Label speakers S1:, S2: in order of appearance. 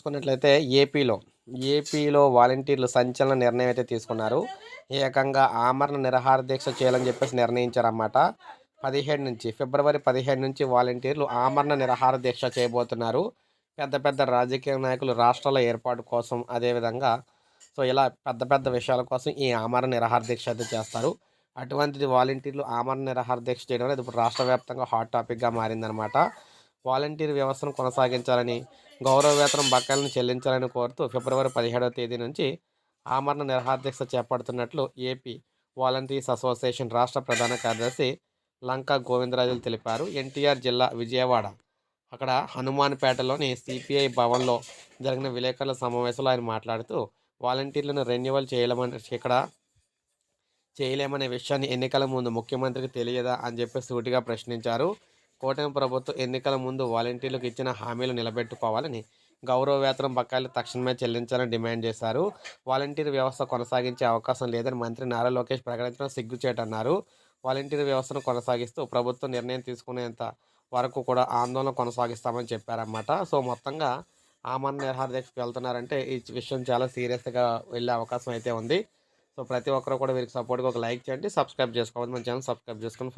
S1: చూసుకున్నట్లయితే ఏపీలో ఏపీలో వాలంటీర్లు సంచలన నిర్ణయం అయితే తీసుకున్నారు. ఏకంగా ఆమరణ నిరాహార దీక్ష చేయాలని చెప్పేసి నిర్ణయించారన్నమాట. పదిహేడు నుంచి ఫిబ్రవరి పదిహేడు నుంచి వాలంటీర్లు ఆమరణ నిరాహార దీక్ష చేయబోతున్నారు. పెద్ద పెద్ద రాజకీయ నాయకులు రాష్ట్రాల ఏర్పాటు కోసం అదేవిధంగా సో ఇలా పెద్ద పెద్ద విషయాల కోసం ఈ ఆమరణ నిరాహార దీక్ష అయితే చేస్తారు. అటువంటిది వాలంటీర్లు ఆమరణ నిరాహార దీక్ష చేయడం అనేది ఇప్పుడు రాష్ట్ర వ్యాప్తంగా హాట్ టాపిక్గా మారిందనమాట వాలంటీర్ వ్యవస్థను కొనసాగించాలని గౌరవ వేతనం బకాయిలను చెల్లించాలని కోరుతూ ఫిబ్రవరి పదిహేడవ తేదీ నుంచి ఆమరణ నిరాహార చేపడుతున్నట్లు ఏపీ వాలంటీర్స్ అసోసియేషన్ రాష్ట్ర ప్రధాన కార్యదర్శి లంకా గోవిందరాజులు తెలిపారు. ఎన్టీఆర్ జిల్లా విజయవాడ. అక్కడ హనుమాన్పేటలోని సిపిఐ భవన్లో జరిగిన విలేకరుల సమావేశంలో ఆయన మాట్లాడుతూ వాలంటీర్లను రెన్యువల్ చేయలేమని ఇక్కడ చేయలేమనే విషయాన్ని ఎన్నికల ముందు ముఖ్యమంత్రికి తెలియదా? అని చెప్పి సూటిగా ప్రశ్నించారు. కూటమి ప్రభుత్వం ఎన్నికల ముందు వాలంటీర్లకు ఇచ్చిన హామీలు నిలబెట్టుకోవాలని గౌరవ వేతనం బకాయిలు తక్షణమే చెల్లించాలని డిమాండ్ చేశారు. వాలంటీర్ వ్యవస్థ కొనసాగించే అవకాశం లేదని మంత్రి నారా లోకేష్ ప్రకటించడం సిగ్గుచేటన్నారు. వాలంటీర్ వ్యవస్థను కొనసాగిస్తూ ప్రభుత్వం నిర్ణయం తీసుకునేంత వరకు కూడా ఆందోళన కొనసాగిస్తామని చెప్పారన్నమాట. సో మొత్తంగా ఆమరణ నిర్హార దీక్షకు వెళ్తున్నారంటే ఈ విషయం చాలా సీరియస్గా వెళ్ళే అవకాశం అయితే ఉంది. సో ప్రతి ఒక్కరు కూడా వీరికి సపోర్ట్గా ఒక లైక్ చేయండి సబ్స్క్రైబ్ చేసుకోవాలి మన ఛానల్ సబ్స్క్రైబ్ చేసుకొని